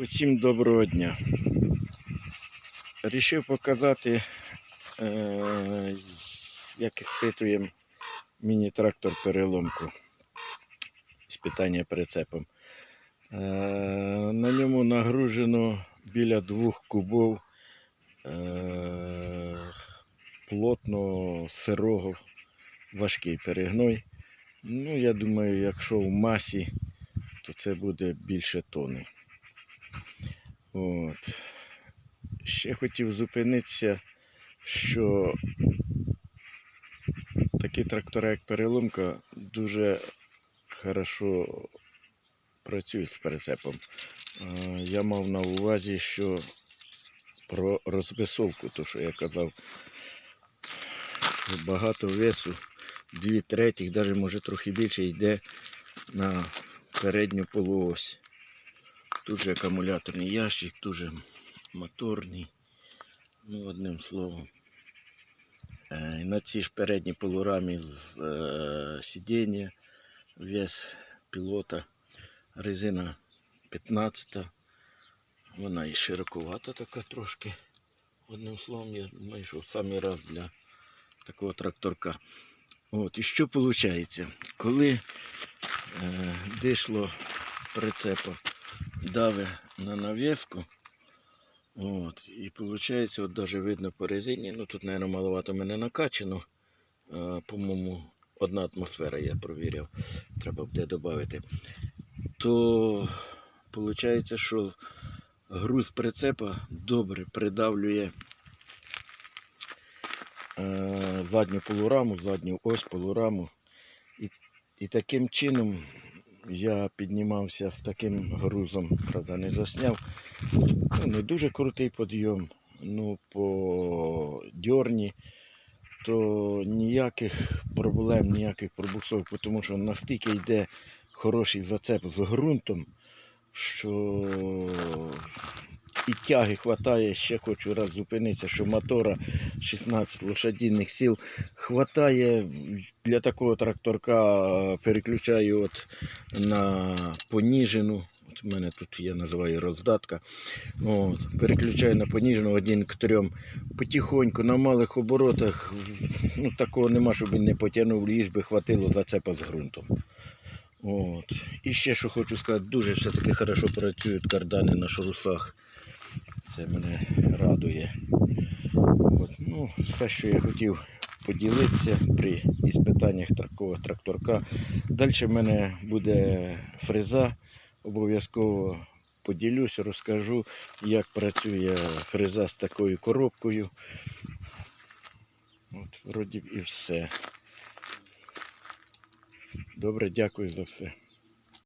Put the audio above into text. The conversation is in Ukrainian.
Усім доброго дня. Рішив показати, е, як іспитуємо міні-трактор переломку. Іспитання прицепом. Е, на ньому нагружено біля двох кубов е, плотно сирого важкий перегной. Ну, я думаю, якщо в масі, то це буде більше тони. От. Ще хотів зупинитися, що такі трактори, як переломка, дуже хорошо працюють з прицепом. Е, Я мав на увазі, що про розписовку, то що я казав, що багато весу, дві третіх, навіть може трохи більше, йде на передню полуось. Тут же акумуляторний ящик, тут же моторний. Ну, одним словом. Е, На цій ж передній полурамі з е, сидіння, вес пілота, резина 15. Вона і широковата така трошки. Одним словом, я думаю, що самий раз для такого тракторка. От, і що виходить? Коли е, дишло прицепа дави на нав'язку. От, і виходить, от даже видно по резині, ну тут, мабуть, маловато мене накачано. Е, по-моєму, одна атмосфера я провіряв, треба буде додати. То виходить, що груз прицепа добре придавлює задню полураму, задню ось полураму. І, і таким чином я піднімався з таким грузом, правда, не засняв. Ну, не дуже крутий подйом, Ну, по дьорні, то ніяких проблем, ніяких пробуксов, тому що настільки йде хороший зацеп з ґрунтом, що і тяги хватає, ще хочу раз зупинитися, що мотора 16 лошадиних сил хватає для такого тракторка, е, переключаю от на поніжену. От у мене тут я називаю роздатка. От, переключаю на поніжену один к трьом. Потихоньку на малих оборотах. Ну, такого нема, щоб він не потягнув, ліж би хватило зацепа з ґрунтом. От. І ще що хочу сказати, дуже все-таки хорошо працюють кардани на шарусах. Це мене радує. От, ну, все, що я хотів поділитися при іспитаннях такого тракторка. Далі в мене буде фреза. Обов'язково поділюсь, розкажу, як працює фреза з такою коробкою. От, вроді і все. Добре, дякую за все.